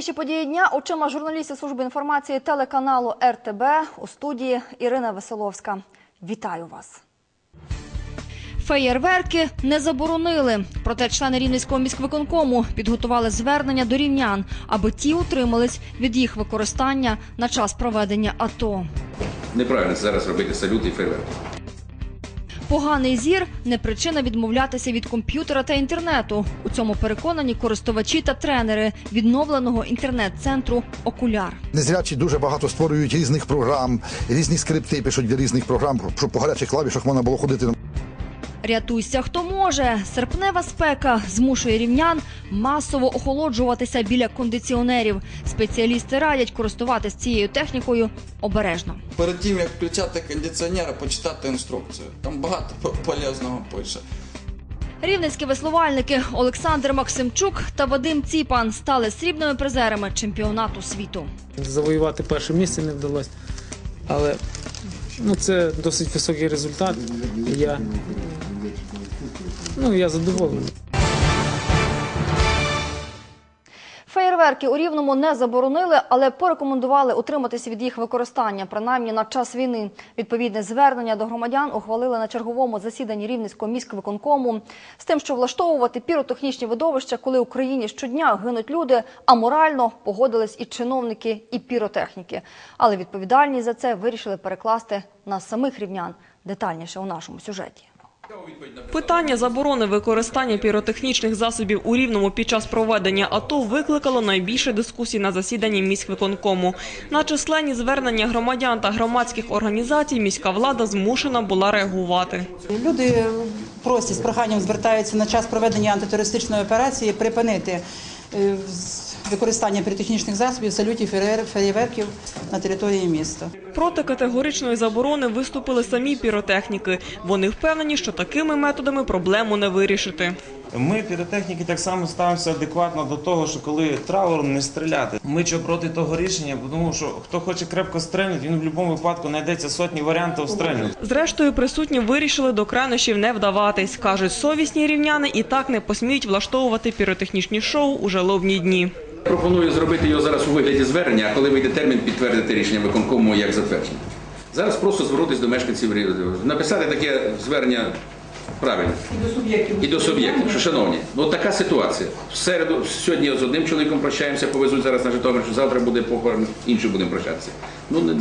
Найважливіші події дня очима журналістів служби інформації телеканалу РТБ у студії Ірина Веселовська. Вітаю вас. Феєрверки не заборонили. Проте члени Рівненського міськвиконкому підготували звернення до рівнян, аби ті утримались від їх використання на час проведення АТО. Неправильно зараз робити салюти і фейерверки. Поганий зір не причина відмовлятися від комп'ютера та інтернету. У цьому переконані користувачі та тренери відновленого інтернет-центру Окуляр. Незрячі дуже багато створюють різних програм, різні скрипти пишуть для різних програм, щоб по гарячих клавішах можна було ходити. Рятуйся, хто може. Серпнева спека змушує рівнян масово охолоджуватися біля кондиціонерів. Спеціалісти радять користуватися цією технікою обережно. Перед тим як включати кондиціонер, почитати інструкцію. Там багато по- полезного пише. Рівненські веслувальники Олександр Максимчук та Вадим Ціпан стали срібними призерами чемпіонату світу. Завоювати перше місце не вдалося. Але ну, це досить високий результат. Я, ну, я задоволений. Феєрверки у Рівному не заборонили, але порекомендували утриматися від їх використання, принаймні на час війни. Відповідне звернення до громадян ухвалили на черговому засіданні Рівненського міськвиконкому з тим, що влаштовувати піротехнічні видовища, коли в Україні щодня гинуть люди, а морально погодились і чиновники, і піротехніки. Але відповідальність за це вирішили перекласти на самих рівнян. Детальніше у нашому сюжеті. Питання заборони використання піротехнічних засобів у Рівному під час проведення АТО викликало найбільше дискусій на засіданні міськвиконкому. На численні звернення громадян та громадських організацій міська влада змушена була реагувати. Люди просять з проханням звертаються на час проведення антитерористичної операції припинити е, використання піротехнічних засобів, салютів, феєр- феєрверків на території міста. Проти категоричної заборони виступили самі піротехніки. Вони впевнені, що такими методами проблему не вирішити. Ми, піротехніки, так само ставимося адекватно до того, що коли траур не стріляти. Ми чого проти того рішення, тому що хто хоче крепко стрельнути, він в будь-якому випадку знайдеться сотні варіантів стрельнути. Зрештою, присутні вирішили до крайнощів не вдаватись. Кажуть, совісні рівняни і так не посміють влаштовувати піротехнічні шоу у жалобні дні. Пропоную зробити його зараз у вигляді звернення, а коли вийде термін, підтвердити рішення виконкому як затвердження. Зараз просто звернутися до мешканців, написати таке звернення правильно. І до суб'єктів. Що, шановні, ну така ситуація. В середу, сьогодні з одним чоловіком прощаємося, повезуть зараз на Житомир, що завтра буде похорон, іншим будемо прощатися. Ну, не,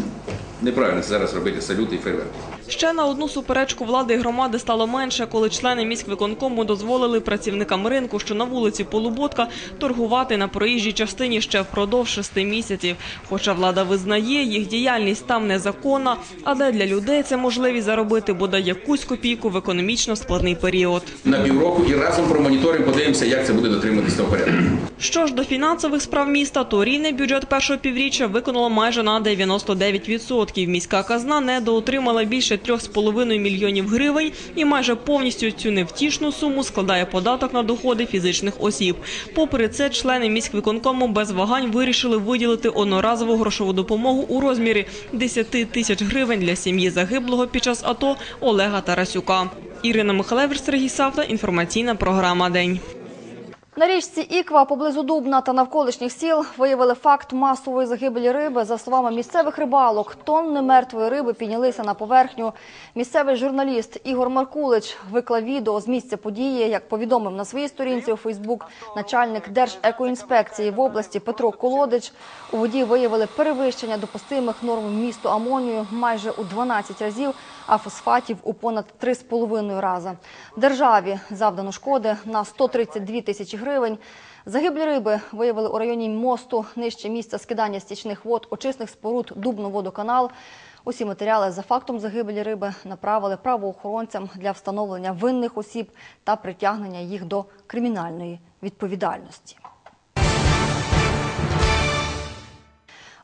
неправильно зараз робити салюти і фейерверки. Ще на одну суперечку влади і громади стало менше, коли члени міськвиконкому дозволили працівникам ринку, що на вулиці Полуботка, торгувати на проїжджій частині ще впродовж шести місяців. Хоча влада визнає, їх діяльність там незаконна, але для людей це можливість заробити бодай якусь копійку в економічно складний період. На півроку і разом промоніторимо, подивимося, як це буде дотримуватися того порядку. Що ж до фінансових справ міста, то рівний бюджет першого півріччя виконало майже на 99%. Міська казна недоотримала більше 3,5 мільйонів гривень і майже повністю цю невтішну суму складає податок на доходи фізичних осіб. Попри це, члени міськвиконкому без вагань вирішили виділити одноразову грошову допомогу у розмірі 10 тисяч гривень для сім'ї загиблого під час АТО Олега Тарасюка. Ірина Михалевич, Сергій Савта. Інформаційна програма День. На річці Іква поблизу Дубна та навколишніх сіл виявили факт масової загибелі риби. За словами місцевих рибалок, тонни мертвої риби піднялися на поверхню. Місцевий журналіст Ігор Маркулич виклав відео з місця події. Як повідомив на своїй сторінці у Фейсбук начальник Держекоінспекції в області Петро Колодич, у воді виявили перевищення допустимих норм вмісту амонію майже у 12 разів, а фосфатів у понад 3,5 рази. Державі завдано шкоди на 132 тисячі гривень. Загиблі риби виявили у районі мосту нижче місця скидання стічних вод, очисних споруд Дубно-водоканал. Усі матеріали за фактом загибелі риби направили правоохоронцям для встановлення винних осіб та притягнення їх до кримінальної відповідальності.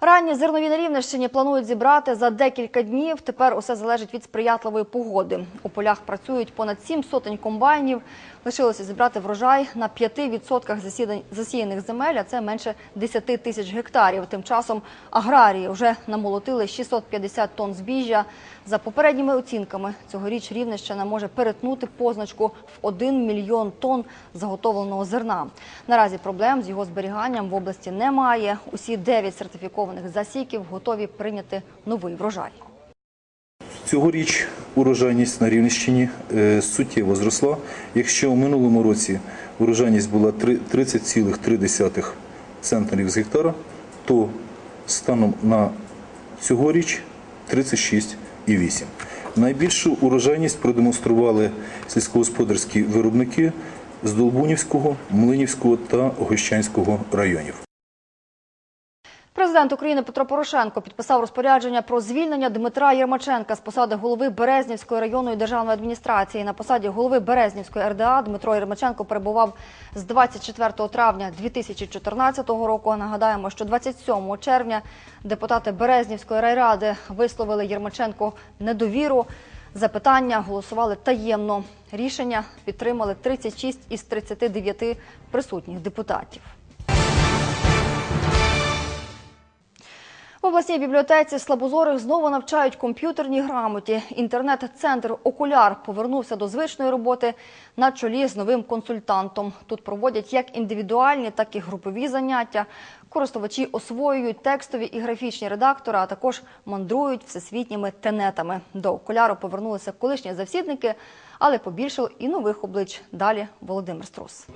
Ранні зернові на Рівненщині планують зібрати за декілька днів. Тепер усе залежить від сприятливої погоди. У полях працюють понад сім сотень комбайнів. Лишилося зібрати врожай на 5% засідан- засіяних земель, а це менше 10 тисяч гектарів. Тим часом аграрії вже намолотили 650 тонн збіжжя. За попередніми оцінками, цьогоріч Рівненщина може перетнути позначку в 1 мільйон тонн заготовленого зерна. Наразі проблем з його зберіганням в області немає. Усі 9 сертифікованих засіків готові прийняти новий врожай. Цьогоріч урожайність на Рівненщині е, суттєво зросла. Якщо у минулому році урожайність була 30,3 центнерів з гектара, то станом на цьогоріч 36,8. Найбільшу урожайність продемонстрували сільськогосподарські виробники з Долбунівського, Млинівського та Гощанського районів. Президент України Петро Порошенко підписав розпорядження про звільнення Дмитра Єрмаченка з посади голови Березнівської районної державної адміністрації. На посаді голови Березнівської РДА Дмитро Єрмаченко перебував з 24 травня 2014 року. Нагадаємо, що 27 червня депутати Березнівської райради висловили Єрмаченку недовіру. Запитання голосували таємно. Рішення підтримали 36 із 39 присутніх депутатів. В обласній бібліотеці слабозорих знову навчають комп'ютерній грамоті. Інтернет-центр Окуляр повернувся до звичної роботи на чолі з новим консультантом. Тут проводять як індивідуальні, так і групові заняття. Користувачі освоюють текстові і графічні редактори, а також мандрують всесвітніми тенетами. До окуляру повернулися колишні завсідники, але побільшало і нових облич. Далі Володимир Струс.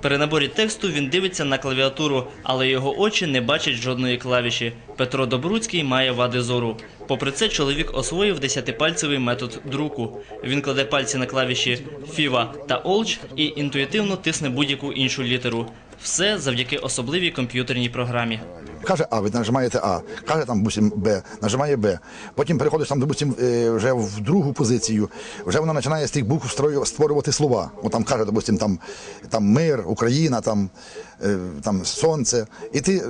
При наборі тексту він дивиться на клавіатуру, але його очі не бачать жодної клавіші. Петро Добруцький має вади зору. Попри це, чоловік освоїв десятипальцевий метод друку. Він кладе пальці на клавіші Фіва та Олч і інтуїтивно тисне будь-яку іншу літеру. Все завдяки особливій комп'ютерній програмі. Каже А, ви нажимаєте А, каже там, допустим, Б, нажимає Б. Потім переходиш там, допустим, е, вже в другу позицію, вже вона починає з тих букв створювати слова. От там каже, допустим, там, там мир, Україна, там, е, там сонце. І ти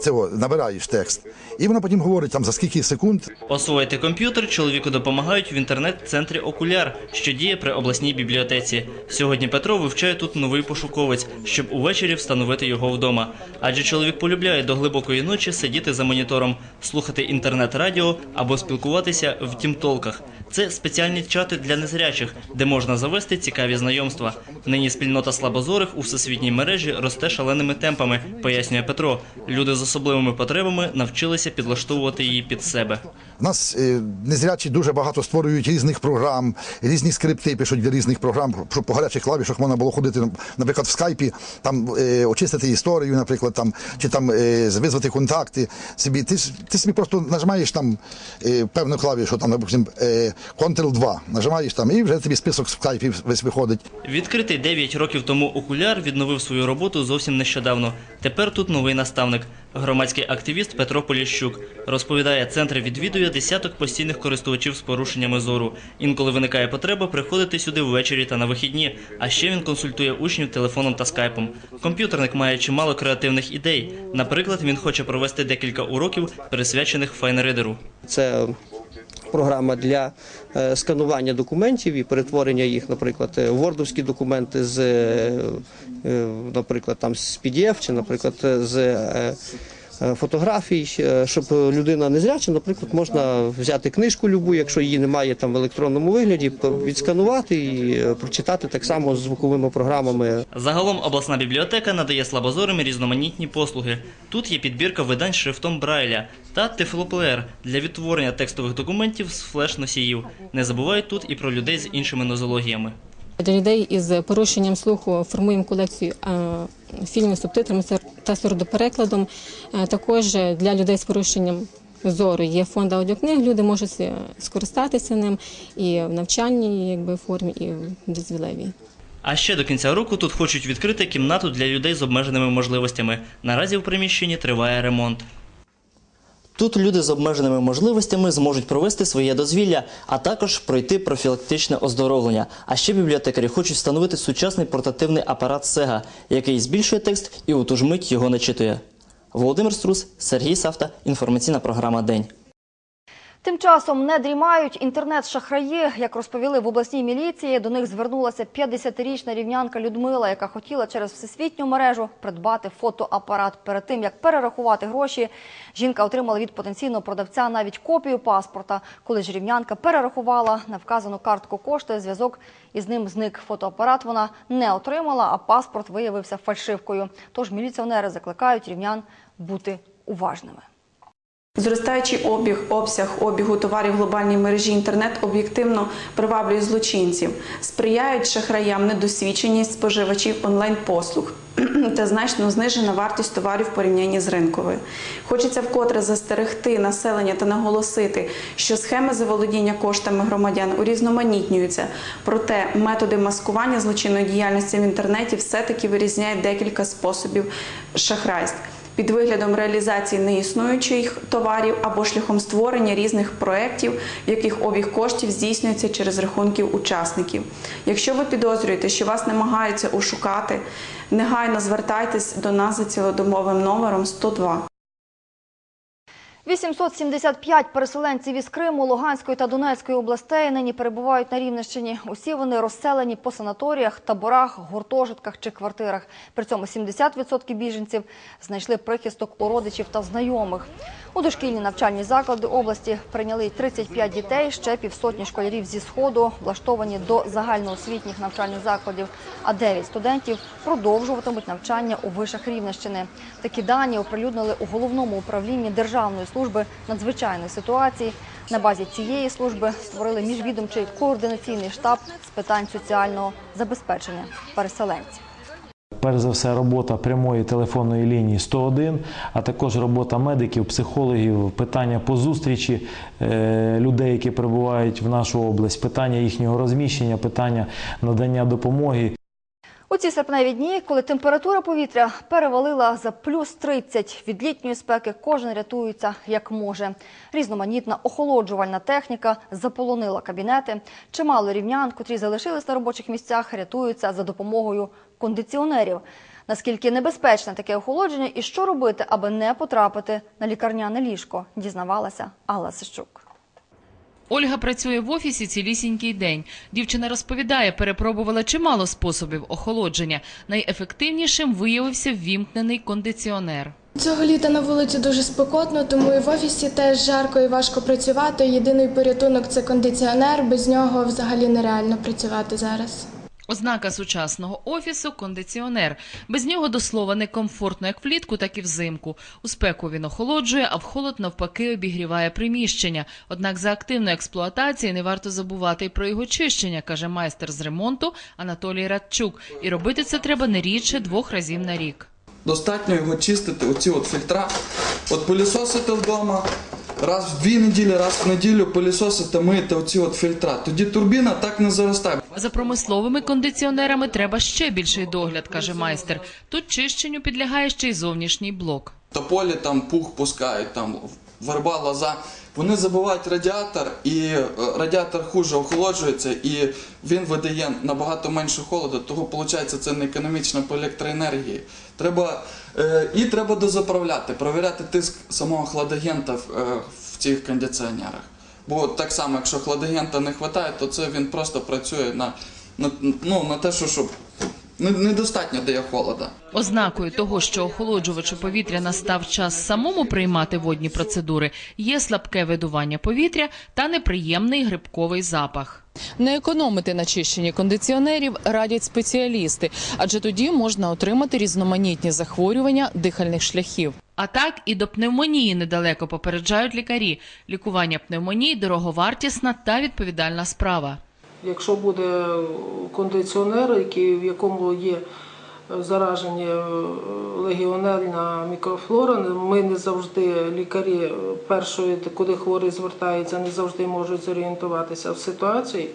цього набираєш текст. І вона потім говорить там за скільки секунд Освоїти комп'ютер чоловіку допомагають в інтернет-центрі Окуляр, що діє при обласній бібліотеці. Сьогодні Петро вивчає тут новий пошуковець, щоб увечері встановити його вдома. Адже чоловік полюбляє до глибокої ночі сидіти за монітором, слухати інтернет-радіо або спілкуватися в тімтолках. Це спеціальні чати для незрячих, де можна завести цікаві знайомства. Нині спільнота слабозорих у всесвітній мережі росте шаленими темпами, пояснює Петро. Люди з особливими потребами навчилися підлаштовувати її під себе. У нас е, незрячі дуже багато створюють різних програм, різні скрипти пишуть для різних програм, щоб по гарячих клавішах можна було ходити, наприклад, в скайпі, там е, очистити історію, наприклад, там чи там е, визвати контакти. Собі ти, ти собі просто нажимаєш там е, певну клавішу, там, наприклад, е, Ctrl-2, нажимаєш там, і вже тобі список скайпів весь виходить. Відкритий 9 років тому окуляр відновив свою роботу зовсім нещодавно. Тепер тут новий наставник. Громадський активіст Петро Поліщук розповідає, центр відвідує десяток постійних користувачів з порушеннями зору. Інколи виникає потреба приходити сюди ввечері та на вихідні. А ще він консультує учнів телефоном та скайпом. Комп'ютерник має чимало креативних ідей. Наприклад, він хоче провести декілька уроків, присвячених файнридеру. Це програма для е, сканування документів і перетворення їх, наприклад, е, вордовські документи з, е, наприклад, там з PDF чи, наприклад, з е, е, фотографій, е, щоб людина незряча, наприклад, можна взяти книжку любу, якщо її немає там в електронному вигляді, відсканувати і е, прочитати так само з звуковими програмами. Загалом обласна бібліотека надає слабозорим різноманітні послуги. Тут є підбірка видань шрифтом Брайля та тефлоплеєр для відтворення текстових документів з флеш-носіїв. Не забувають тут і про людей з іншими нозологіями. Для людей із порушенням слуху формуємо колекцію е, фільмів з субтитрами та сурдоперекладом. Е, Також для людей з порушенням зору є фонд аудіокниг. Люди можуть е, скористатися ним і в навчальній якби, формі, і в дозвілевій. А ще до кінця року тут хочуть відкрити кімнату для людей з обмеженими можливостями. Наразі в приміщенні триває ремонт. Тут люди з обмеженими можливостями зможуть провести своє дозвілля, а також пройти профілактичне оздоровлення. А ще бібліотекарі хочуть встановити сучасний портативний апарат Сега, який збільшує текст і у ту ж мить його начитує. Володимир Струс, Сергій Савта. Інформаційна програма День. Тим часом не дрімають інтернет-шахраї. Як розповіли в обласній міліції, до них звернулася 50-річна рівнянка Людмила, яка хотіла через всесвітню мережу придбати фотоапарат. Перед тим як перерахувати гроші, жінка отримала від потенційного продавця навіть копію паспорта. Коли ж рівнянка перерахувала на вказану картку кошти, зв'язок із ним зник. Фотоапарат вона не отримала, а паспорт виявився фальшивкою. Тож міліціонери закликають рівнян бути уважними. Зростаючий обіг, обсяг обігу товарів глобальній мережі інтернет об'єктивно приваблює злочинців, сприяють шахраям недосвідченість споживачів онлайн-послуг та значно знижена вартість товарів в порівнянні з ринковою. Хочеться вкотре застерегти населення та наголосити, що схеми заволодіння коштами громадян урізноманітнюються, проте методи маскування злочинної діяльності в інтернеті все-таки вирізняють декілька способів шахрайств під виглядом реалізації неіснуючих товарів або шляхом створення різних проєктів, в яких обіг коштів здійснюється через рахунків учасників. Якщо ви підозрюєте, що вас намагаються ошукати, негайно звертайтесь до нас за цілодомовим номером 102. 875 переселенців із Криму, Луганської та Донецької областей нині перебувають на Рівненщині. Усі вони розселені по санаторіях, таборах, гуртожитках чи квартирах. При цьому 70% біженців знайшли прихисток у родичів та знайомих. У дошкільні навчальні заклади області прийняли 35 дітей, ще півсотні школярів зі сходу, влаштовані до загальноосвітніх навчальних закладів. А 9 студентів продовжуватимуть навчання у вишах Рівненщини. Такі дані оприлюднили у головному управлінні Державної служби надзвичайних ситуацій. На базі цієї служби створили міжвідомчий координаційний штаб з питань соціального забезпечення переселенців. Перш за все, робота прямої телефонної лінії 101, а також робота медиків, психологів, питання по зустрічі е, людей, які прибувають в нашу область, питання їхнього розміщення, питання надання допомоги. У ці серпневі дні, коли температура повітря перевалила за плюс 30, від літньої спеки кожен рятується як може. Різноманітна охолоджувальна техніка заполонила кабінети. Чимало рівнян, котрі залишились на робочих місцях, рятуються за допомогою кондиціонерів. Наскільки небезпечне таке охолодження і що робити, аби не потрапити на лікарняне ліжко, дізнавалася Алла Сищук. Ольга працює в офісі цілісінький день. Дівчина розповідає, перепробувала чимало способів охолодження. Найефективнішим виявився ввімкнений кондиціонер. Цього літа на вулиці дуже спекотно, тому і в офісі теж жарко і важко працювати. Єдиний порятунок це кондиціонер. Без нього взагалі нереально працювати зараз. Ознака сучасного офісу кондиціонер. Без нього до слова некомфортно як влітку, так і взимку. У спеку він охолоджує, а в холод навпаки обігріває приміщення. Однак за активної експлуатації не варто забувати й про його чищення, каже майстер з ремонту Анатолій Радчук. І робити це треба не рідше двох разів на рік. Достатньо його чистити, оці от фільтра. От пилісосити вдома, раз в дві неділі, раз в неділю пилісосити, мити оці от фільтра. Тоді турбіна так не заростає. За промисловими кондиціонерами треба ще більший догляд, каже майстер. Тут чищенню підлягає ще й зовнішній блок. Тополі там пух пускають, там верба, лоза. Вони забивають радіатор, і е, радіатор хуже охолоджується, і він видає набагато менше холоду, того виходить це не економічно по електроенергії. Треба, е, і треба дозаправляти, перевіряти тиск самого хладагента в, е, в цих кондиціонерах. Бо так само, якщо хладагента не вистачає, то це він просто працює на, на, ну, на те, що щоб недостатньо дає холода. Ознакою того, що охолоджувачу повітря настав час самому приймати водні процедури, є слабке видування повітря та неприємний грибковий запах. Не економити на чищенні кондиціонерів радять спеціалісти, адже тоді можна отримати різноманітні захворювання дихальних шляхів. А так і до пневмонії недалеко попереджають лікарі. Лікування пневмонії дороговартісна та відповідальна справа. Якщо буде кондиціонер, в якому є заражені е, легіонельна мікрофлора, ми не завжди лікарі е, першої, куди хворий звертається, не завжди можуть зорієнтуватися в ситуації.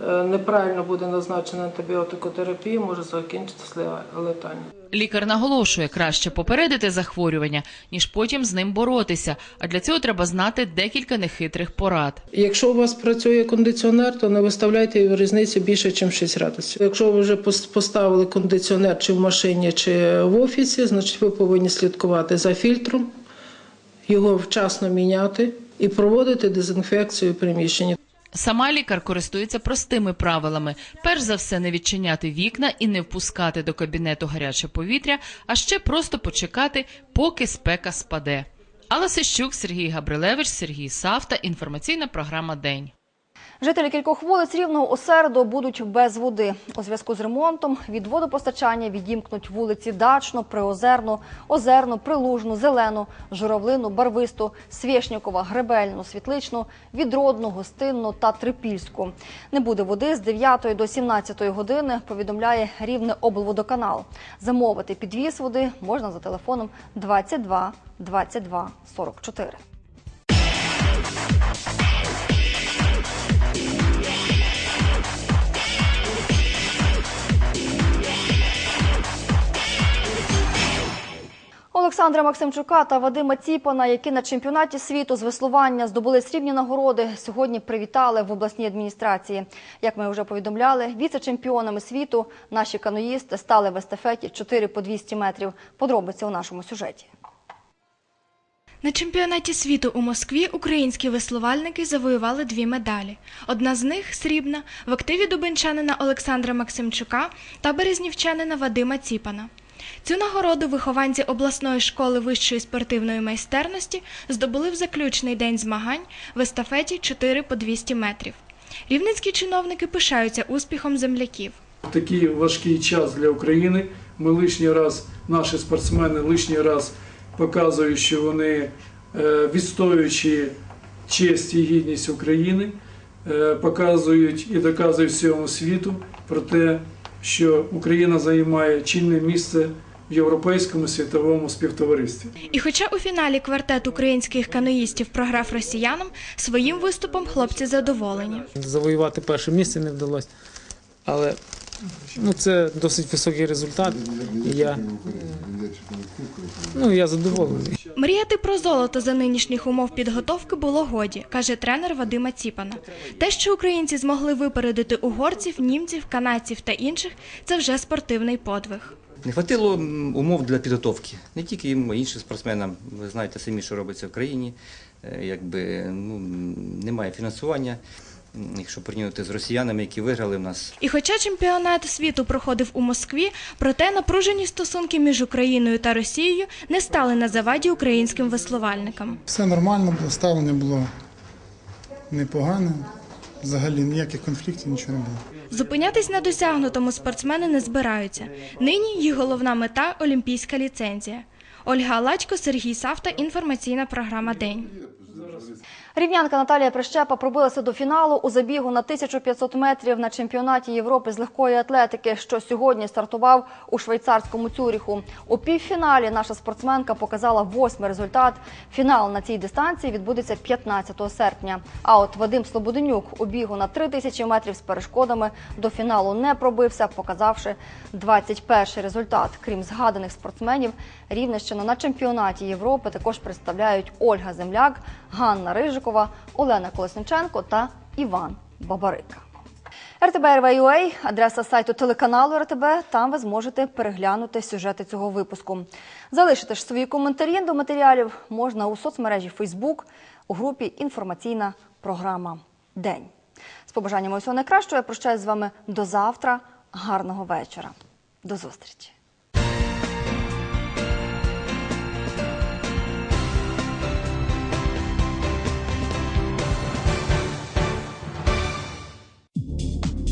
Е, неправильно буде назначена антибіотикотерапія, може закінчитися летально. Лікар наголошує, краще попередити захворювання, ніж потім з ним боротися. А для цього треба знати декілька нехитрих порад. Якщо у вас працює кондиціонер, то не виставляйте в різниці більше, ніж 6 градусів. Якщо ви вже поставили кондиціонер чи в машині, чи в офісі, значить ви повинні слідкувати за фільтром, його вчасно міняти і проводити дезінфекцію приміщення. Сама лікар користується простими правилами: перш за все, не відчиняти вікна і не впускати до кабінету гаряче повітря, а ще просто почекати, поки спека спаде. Алла Сищук, Сергій Габрилевич, Сергій Савта. Інформаційна програма День. Жителі кількох вулиць Рівного у середу будуть без води. У зв'язку з ремонтом від водопостачання відімкнуть вулиці Дачну, Приозерну, Озерну, Прилужну, Зелену, Журавлину, Барвисту, Свєшнікова, Гребельну, Світличну, Відродну, Гостинну та Трипільську. Не буде води з 9 до 17 години, повідомляє Рівне облводоканал. Замовити підвіз води можна за телефоном 22 22 44. Олександра Максимчука та Вадима Ціпана, які на чемпіонаті світу з веслування здобули срібні нагороди, сьогодні привітали в обласній адміністрації. Як ми вже повідомляли, віце-чемпіонами світу наші каноїсти стали в естафеті 4 по 200 метрів. Подробиці у нашому сюжеті. На чемпіонаті світу у Москві українські веслувальники завоювали дві медалі. Одна з них срібна в активі дубинчанина Олександра Максимчука та березнівчанина Вадима Ціпана. Цю нагороду вихованці обласної школи вищої спортивної майстерності здобули в заключний день змагань в естафеті 4 по 200 метрів. Рівненські чиновники пишаються успіхом земляків. Такий важкий час для України ми лишній раз, наші спортсмени лишній раз показують, що вони, е, відстоюючи честь і гідність України, е, показують і доказують всьому світу про те, що Україна займає чинне місце в європейському світовому співтоваристві. І хоча у фіналі квартет українських каноїстів програв росіянам, своїм виступом хлопці задоволені. Завоювати перше місце не вдалося. Але ну, це досить високий результат. І я, ну, я задоволений. Мріяти про золото за нинішніх умов підготовки було годі, каже тренер Вадима Ціпана. Те, що українці змогли випередити угорців, німців, канадців та інших, це вже спортивний подвиг. Не хватило умов для підготовки. Не тільки їм, а іншим спортсменам. Ви знаєте самі, що робиться в країні. Е, Якби ну, немає фінансування. Якщо порівнювати з росіянами, які виграли в нас І хоча чемпіонат світу проходив у Москві, проте напружені стосунки між Україною та Росією не стали на заваді українським веслувальникам. Все нормально було, ставлення було непогане. Взагалі ніяких конфліктів нічого не було. Зупинятись на досягнутому спортсмени не збираються. Нині їх головна мета олімпійська ліцензія. Ольга Лачко, Сергій Савта. Інформаційна програма День. Рівнянка Наталія Прищепа пробилася до фіналу у забігу на 1500 метрів на чемпіонаті Європи з легкої атлетики, що сьогодні стартував у швейцарському Цюріху. У півфіналі наша спортсменка показала восьмий результат. Фінал на цій дистанції відбудеться 15 серпня. А от Вадим Слободенюк у бігу на 3000 метрів з перешкодами до фіналу не пробився, показавши 21 результат. Крім згаданих спортсменів, Рівненщину на чемпіонаті Європи також представляють Ольга Земляк, Ганна Рижикова, Олена Колесниченко та Іван Бабарика. РТБ адреса сайту телеканалу РТБ. Там ви зможете переглянути сюжети цього випуску. Залишити ж свої коментарі до матеріалів можна у соцмережі Фейсбук у групі Інформаційна програма День. З побажаннями усього найкращого я прощаюсь з вами до завтра. Гарного вечора. До зустрічі.